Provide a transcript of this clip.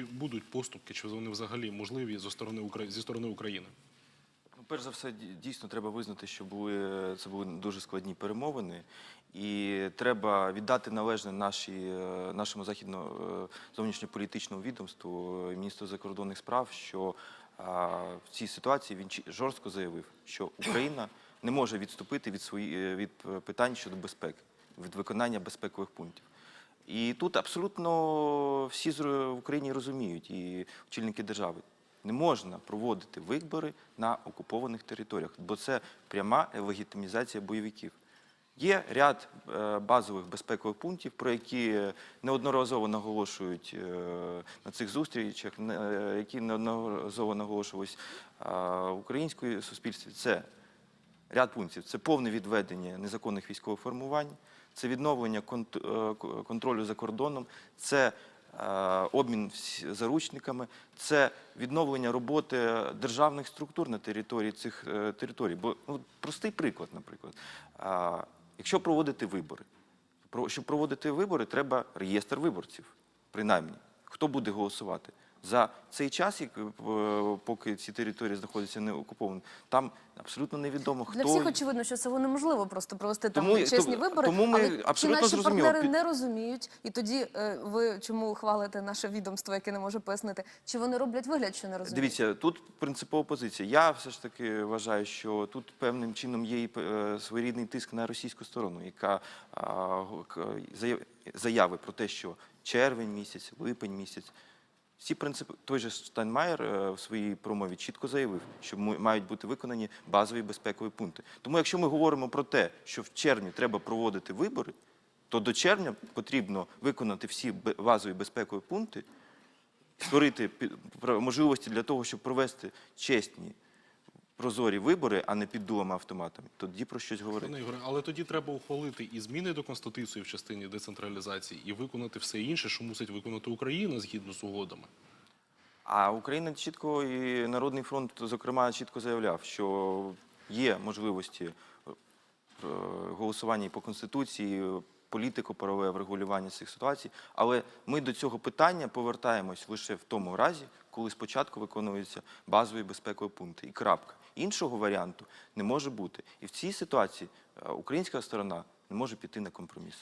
будуть поступки, чи вони взагалі можливі зі сторони зі сторони України? Ну, перш за все, дійсно треба визнати, що були це були дуже складні перемовини, і треба віддати належне е, нашому західно е, зовнішньополітичному відомству, е, міністру закордонних справ, що в цій ситуації він жорстко заявив, що Україна не може відступити від свої, від питань щодо безпеки, від виконання безпекових пунктів. І тут абсолютно всі в Україні розуміють, і очільники держави. Не можна проводити вибори на окупованих територіях, бо це пряма легітимізація бойовиків. Є ряд е, базових безпекових пунктів, про які неодноразово наголошують е, на цих зустрічах, е, які неодноразово наголошувались е, українською суспільстві. Це ряд пунктів. Це повне відведення незаконних військових формувань, це відновлення е, контролю за кордоном, це е, обмін заручниками, це відновлення роботи державних структур на території цих е, територій. Бо ну, простий приклад, наприклад, якщо проводити вибори, щоб проводити вибори, треба реєстр виборців, принаймні. Хто буде голосувати? За цей час, як, е, поки ці території знаходяться не окуповані, там абсолютно невідомо, хто Для всіх очевидно, що це неможливо просто провести там чесні вибори. тому ми але абсолютно наші зрозуміло. партнери не розуміють, і тоді е, ви чому хвалите наше відомство, яке не може пояснити? Чи вони роблять вигляд, що не розуміють? Дивіться, тут принципова позиція. Я все ж таки вважаю, що тут певним чином є і е, своєрідний тиск на російську сторону, яка заяви про те, що червень місяць, липень місяць. Всі принципи той же Штайнмаєр е, в своїй промові чітко заявив, що мають бути виконані базові безпекові пункти. Тому, якщо ми говоримо про те, що в червні треба проводити вибори, то до червня потрібно виконати всі базові безпекові пункти, створити можливості для того, щоб провести чесні, прозорі вибори, а не під дулами автоматами. Тоді про щось говорити. Ігоре, але тоді треба ухвалити і зміни до конституції в частині децентралізації, і виконати все інше, що мусить виконати Україна згідно з угодами. А Україна чітко і Народний фронт, зокрема, чітко заявляв, що є можливості е, голосування і по конституції, політико-правове врегулювання цих ситуацій. Але ми до цього питання повертаємось лише в тому разі, коли спочатку виконуються базові безпекові пункти. І крапка. Іншого варіанту не може бути. І в цій ситуації е, українська сторона не може піти на компроміс.